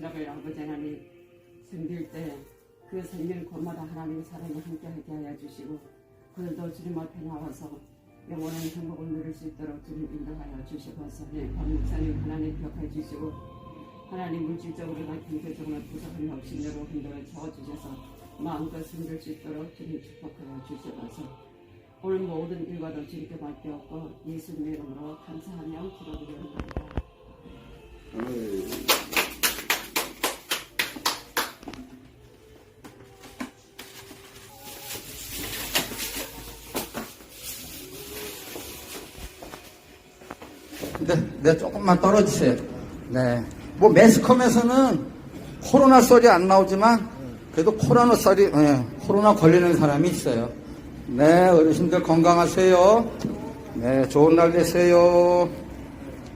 드라벨 아버지 하나님 섬길 때그 섬기는 곳마다 하나님의 사랑이 함께하게 하여 주시고 그들도 주님 앞에 나와서 영원한 행복을 누릴 수 있도록 주님 인도하여 주시고서 네, 박목사님 하나님 격하여 주시고 하나님 물질적으로나 경제적으로나 부족함이 없이 여러 힘들을 채워주셔서 마음껏 섬길 수 있도록 주님 축복하여 주시고서 오늘 모든 일과도 주님께 맡겼고 예수님의 이름으로 감사하며 기도드립니다. 네, 네, 조금만 떨어지세요. 네. 뭐, 매스컴에서는 코로나 썰이 안 나오지만, 그래도 코로나 썰이, 예, 코로나 걸리는 사람이 있어요. 네, 어르신들 건강하세요. 네, 좋은 날 되세요.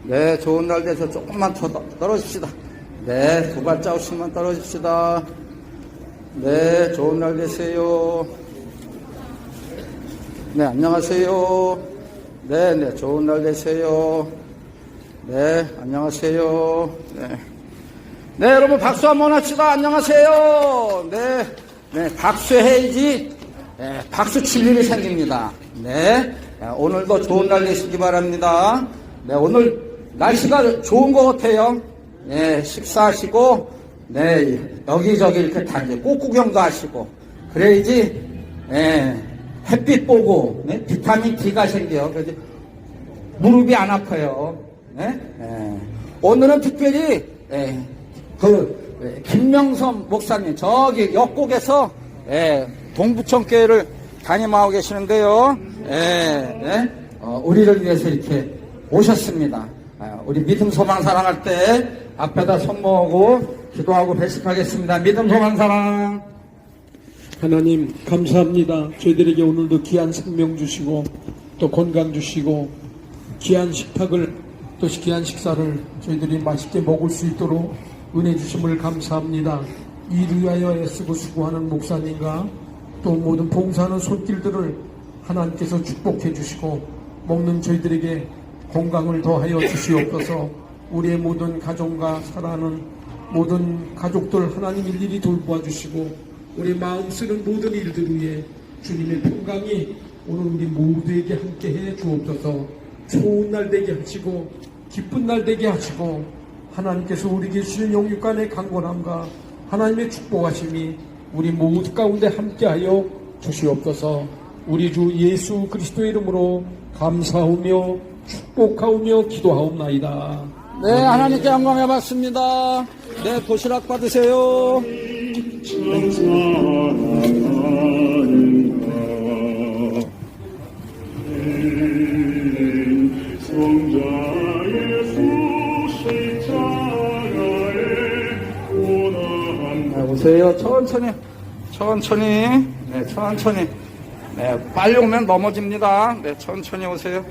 네, 좋은 날 되서 조금만 더 떨- 떨어집시다. 네, 두 발자국씩만 떨어집시다. 네, 좋은 날 되세요. 네, 안녕하세요. 네, 네, 좋은 날 되세요. 네, 안녕하세요. 네. 네, 여러분 박수 한번 합시다. 안녕하세요. 네, 네, 박수 해야지, 네, 박수 칠 일이 생깁니다. 네, 네, 오늘도 좋은 날 되시기 바랍니다. 네, 오늘 날씨가 좋은 것 같아요. 네, 식사하시고, 네, 여기저기 이렇게 다니고, 꽃구경도 하시고, 그래야지, 예, 햇빛 보고, 네, 비타민 D가 생겨요. 그래서 무릎이 안 아파요. 네? 예. 오늘은 특별히 예, 그 예, 김명선 목사님 저기 역곡에서 예, 동부천 교회를 담임하고 계시는데요. 예, 예. 어, 우리를 위해서 이렇게 오셨습니다. 아, 우리 믿음 소망 사랑할 때 앞에다 손 모으고 기도하고 배식하겠습니다. 믿음 소망 사랑. 하나님 감사합니다. 저희들에게 오늘도 귀한 생명 주시고 또 건강 주시고 귀한 식탁을 또 귀한 식사를 저희들이 맛있게 먹을 수 있도록 은혜 주심을 감사합니다. 이를 위하여 애쓰고 수고하는 목사님과 또 모든 봉사하는 손길들을 하나님께서 축복해 주시고 먹는 저희들에게 건강을 더하여 주시옵소서 우리의 모든 가정과 살아가는 모든 가족들 하나님 일일이 돌보아 주시고 우리 마음 쓰는 모든 일들 위해 주님의 평강이 오늘 우리 모두에게 함께 해 주옵소서 좋은 날 되게 하시고 기쁜 날 되게 하시고 하나님께서 우리에게 주신 영육간의 강건함과 하나님의 축복하심이 우리 모두 가운데 함께하여 주시옵소서 우리 주 예수 그리스도의 이름으로 감사하며 축복하오며 기도하옵나이다. 네, 하나님께 영광해 받습니다. 네, 도시락 받으세요. 성자 보세요. 천천히, 천천히, 네, 천천히. 네, 빨리 오면 넘어집니다. 네, 천천히 오세요.